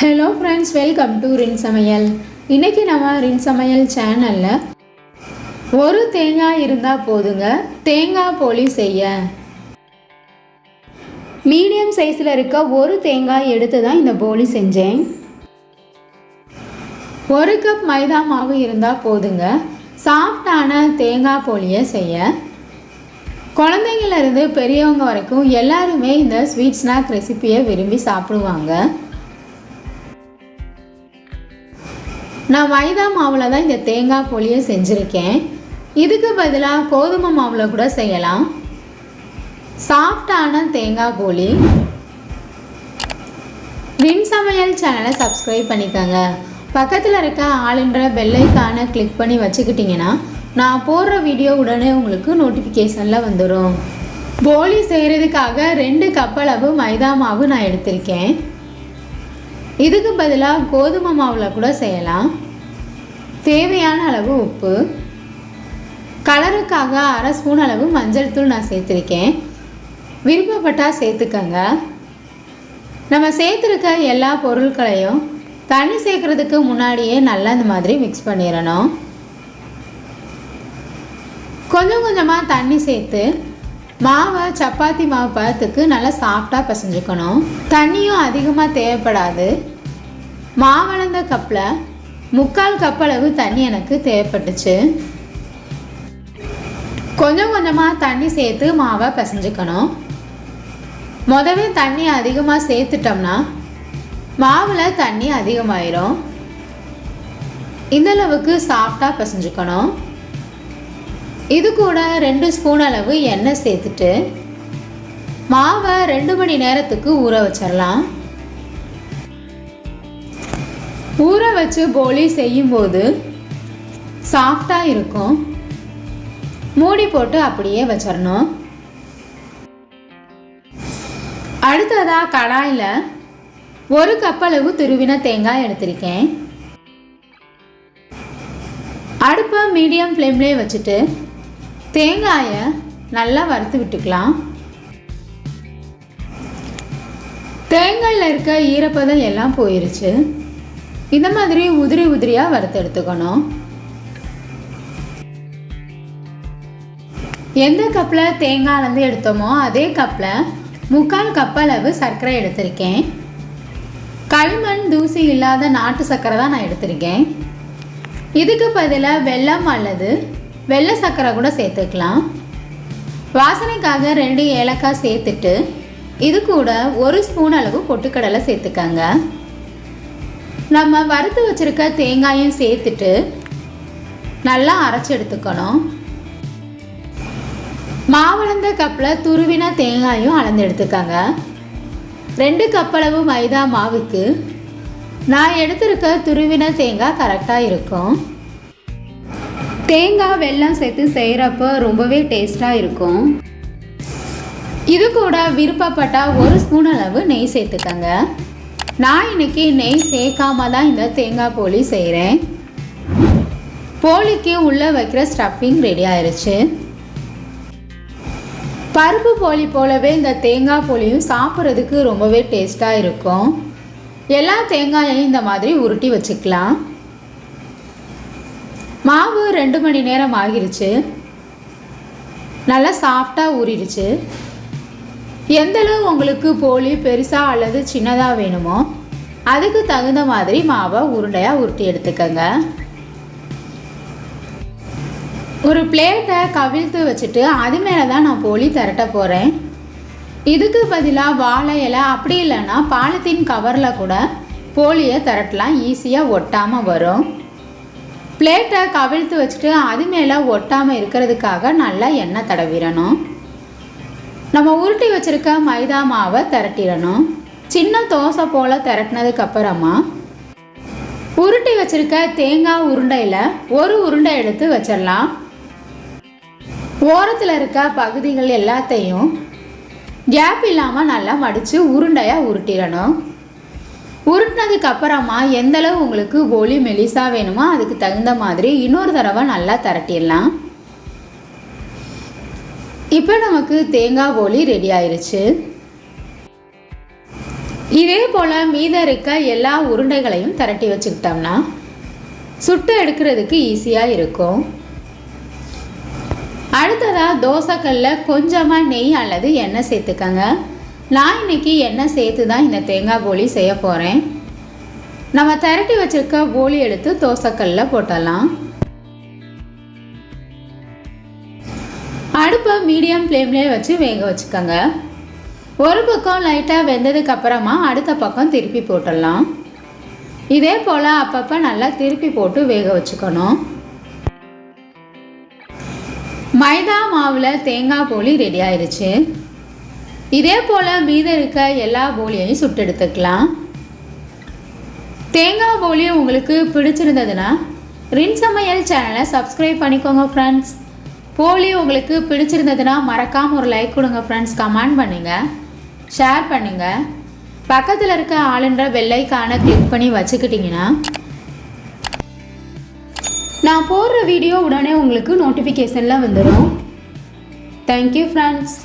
Hello friends welcome to ரின் சமையல் இன்றைக்கி நம்ம ரின் சமையல் சேனலில் ஒரு தேங்காய் இருந்தால் போதுங்க தேங்காய் போலி செய்ய. மீடியம் சைஸில் இருக்க ஒரு தேங்காய் எடுத்து தான் இந்த போலி செஞ்சேன். ஒரு கப் மைதா மாவு இருந்தால் போதுங்க சாஃப்டான தேங்காய் போலியை செய்ய. குழந்தைங்கள்லேருந்து பெரியவங்க வரைக்கும் எல்லாருமே இந்த ஸ்வீட் ஸ்நாக் ரெசிப்பியை விரும்பி சாப்பிடுவாங்க. நான் மைதா மாவில் தான் இந்த தேங்காய் போலியை செஞ்சுருக்கேன். இதுக்கு பதிலாக கோதுமை மாவில் கூட செய்யலாம். சாஃப்டான தேங்காய் போலி வின் சமையல் சேனலை சப்ஸ்கிரைப் பண்ணிக்கோங்க. பக்கத்தில் இருக்க ஆளுன்ற பெல்லைக்கான கிளிக் பண்ணி வச்சுக்கிட்டிங்கன்னா நான் போடுற வீடியோ உடனே உங்களுக்கு நோட்டிஃபிகேஷனில் வந்துடும் போலி செய்கிறதுக்காக ரெண்டு கப் அளவு மைதா மாவு நான் எடுத்திருக்கேன். இதுக்கு பதிலாக கோதுமை மாவில் கூட செய்யலாம். தேவையான அளவு உப்பு. கலருக்காக அரை ஸ்பூன் அளவு மஞ்சள் தூள் நான் சேர்த்துருக்கேன். விருப்பப்பட்டால் சேர்த்துக்கங்க. நம்ம சேர்த்துருக்க எல்லா பொருட்களையும் தண்ணி சேர்க்குறதுக்கு முன்னாடியே நல்லா இந்த மாதிரி மிக்ஸ் பண்ணிடணும். கொஞ்சம் கொஞ்சமாக தண்ணி சேர்த்து மாவை சப்பாத்தி மாவு பழத்துக்கு நல்லா சாஃப்டாக பிசைஞ்சுக்கணும். தண்ணியும் அதிகமாக தேவைப்படாது. மாவளந்த கப்பில் முக்கால் கப் அளவு தண்ணி எனக்கு தேவைப்பட்டுச்சு. கொஞ்சம் கொஞ்சமாக தண்ணி சேர்த்து மாவை பிசைஞ்சுக்கணும். முதவே தண்ணி அதிகமாக சேர்த்துட்டோம்னா மாவில் தண்ணி அதிகமாயிரும். இந்தளவுக்கு சாஃப்டாக பிசைஞ்சுக்கணும். இது கூட ரெண்டு ஸ்பூன் அளவு எண்ணெய் சேர்த்துட்டு மாவை ரெண்டு மணி நேரத்துக்கு ஊற வச்சிடலாம் ஊற வச்சு போலி செய்யும்போது சாஃப்டாக இருக்கும். மூடி போட்டு அப்படியே வச்சிடணும் அடுத்ததாக கடாயில் ஒரு கப் அளவு துருவின தேங்காய் எடுத்திருக்கேன். அடுப்பை மீடியம் ஃப்ளேம்லேயே வச்சுட்டு தேங்காயை நல்லா வறுத்து விட்டுக்கலாம். தேங்காயில் இருக்க ஈரப்பதம் எல்லாம் போயிருச்சு. இந்த மாதிரி உதிரி உதிரியாக வறுத்து எடுத்துக்கணும். எந்த கப்பில் தேங்காய் வந்து எடுத்தோமோ அதே கப்பில் முக்கால் கப் அளவு சர்க்கரை எடுத்திருக்கேன். களிமண் தூசி இல்லாத நாட்டு சர்க்கரை தான் நான் எடுத்திருக்கேன். இதுக்கு பதிலாக வெல்லம் அல்லது வெள்ளை சர்க்கரை கூட சேர்த்துக்கலாம். வாசனைக்காக ரெண்டு ஏலக்காய் சேர்த்துட்டு இது கூட ஒரு ஸ்பூன் அளவு பொட்டுக்கடலை சேர்த்துக்கோங்க. நம்ம வறுத்து வச்சுருக்க தேங்காயும் சேர்த்துட்டு நல்லா அரைச்சி எடுத்துக்கணும். மாவளந்த கப்பில் துருவின தேங்காயும் அளந்து எடுத்துக்கோங்க. ரெண்டு கப்பளவு மைதா மாவுக்கு நான் எடுத்திருக்க துருவின தேங்காய் கரெக்டாக இருக்கும். தேங்காய் வெல்லம் சேர்த்து செய்கிறப்போ ரொம்பவே டேஸ்ட்டாக இருக்கும். இது கூட விருப்பப்பட்டால் ஒரு ஸ்பூன் அளவு நெய் சேர்த்துக்கங்க. நான் இன்னைக்கு நெய் சேர்க்காம தான் இந்த தேங்காய் போலி செய்கிறேன் போலிக்கு உள்ளே வைக்கிற ஸ்டஃபிங் ரெடி ஆயிடுச்சு பருப்பு போலி போலவே இந்த தேங்காய் போலியும் சாப்பிட்றதுக்கு ரொம்பவே டேஸ்ட்டாக இருக்கும். எல்லா தேங்காயையும் இந்த மாதிரி உருட்டி வச்சுக்கலாம். மாவு ரெண்டு மணி நேரம் ஆகிருச்சு. நல்லா சாஃப்டாக ஊறிடுச்சு. எந்தளவு உங்களுக்கு போலி பெருசாக அல்லது சின்னதாக வேணுமோ அதுக்கு தகுந்த மாதிரி மாவை உருண்டையாக உருட்டி எடுத்துக்கோங்க. ஒரு பிளேட்டை கவிழ்த்து வச்சுட்டு அது மேலே தான் நான் போலி திரட்ட போகிறேன் இதுக்கு பதிலாக வாழை இலை அப்படி இல்லைன்னா பாலித்தீன் கவரில் கூட போலியை திரட்டலாம் ஈஸியாக ஒட்டாமல் வரும். பிளேட்டை கவிழ்த்து வச்சுட்டு அது மேலே ஒட்டாமல் இருக்கிறதுக்காக நல்லா எண்ணெய் தடவிடணும். நம்ம உருட்டி வச்சுருக்க மைதா மாவை திரட்டிடணும். சின்ன தோசை போல் திரட்டினதுக்கப்புறமா உருட்டி வச்சுருக்க தேங்காய் உருண்டையில் ஒரு உருண்டை எடுத்து வச்சிடலாம். ஓரத்தில் இருக்க பகுதிகள் எல்லாத்தையும் கேப் இல்லாமல் நல்லா மடித்து உருண்டையாக உருட்டிடணும். உருட்டினதுக்கு அப்புறமா எந்தளவு உங்களுக்கு ஒளி மெலிசாக வேணுமோ அதுக்கு தகுந்த மாதிரி இன்னொரு தடவை நல்லா திரட்டிடலாம். இப்போ நமக்கு தேங்காய் போலி ரெடி ஆயிடுச்சு இதே போல் மீதம் இருக்க எல்லா உருண்டைகளையும் திரட்டி வச்சுக்கிட்டோம்னா சுட்டு எடுக்கிறதுக்கு ஈஸியாக இருக்கும். அடுத்ததாக தோசைக்கல்ல கொஞ்சமாக நெய் அல்லது எண்ணெய் சேர்த்துக்கங்க. நான் இன்னைக்கு எண்ணெய் சேர்த்து தான் இந்த தேங்காய் போலி செய்ய போகிறேன் நம்ம திரட்டி வச்சுருக்க போலி எடுத்து தோசைக்கல்ல போட்டலாம். அடுப்பை மீடியம் ஃப்ளேம்லேயே வச்சு வேக வச்சுக்கோங்க. ஒரு பக்கம் லைட்டாக வெந்ததுக்கு அப்புறமா அடுத்த பக்கம் திருப்பி போட்டுடலாம். இதே போல் அப்பப்போ நல்லா திருப்பி போட்டு வேக வச்சுக்கணும். மைதா மாவில் தேங்காய் போலி ரெடி ஆயிடுச்சு. இதே போல் மீதம் இருக்க எல்லா போலியையும் சுட்டெடுத்துக்கலாம். தேங்காய் போலி உங்களுக்கு பிடிச்சிருந்ததுன்னா ரின் சமையல் சேனலை சப்ஸ்கிரைப் பண்ணிக்கோங்க ஃப்ரெண்ட்ஸ் போலி உங்களுக்கு பிடிச்சிருந்ததுன்னா மறக்காமல் ஒரு லைக் கொடுங்க ஃப்ரெண்ட்ஸ் கமெண்ட் பண்ணுங்கள் ஷேர் பண்ணுங்கள் பக்கத்தில் இருக்க ஆளுன்ற வெள்ளைக்கான கிளிக் பண்ணி வச்சுக்கிட்டிங்கன்னா நான் போடுற வீடியோ உடனே உங்களுக்கு நோட்டிஃபிகேஷனில் வந்துடும் தேங்க்யூ ஃப்ரெண்ட்ஸ்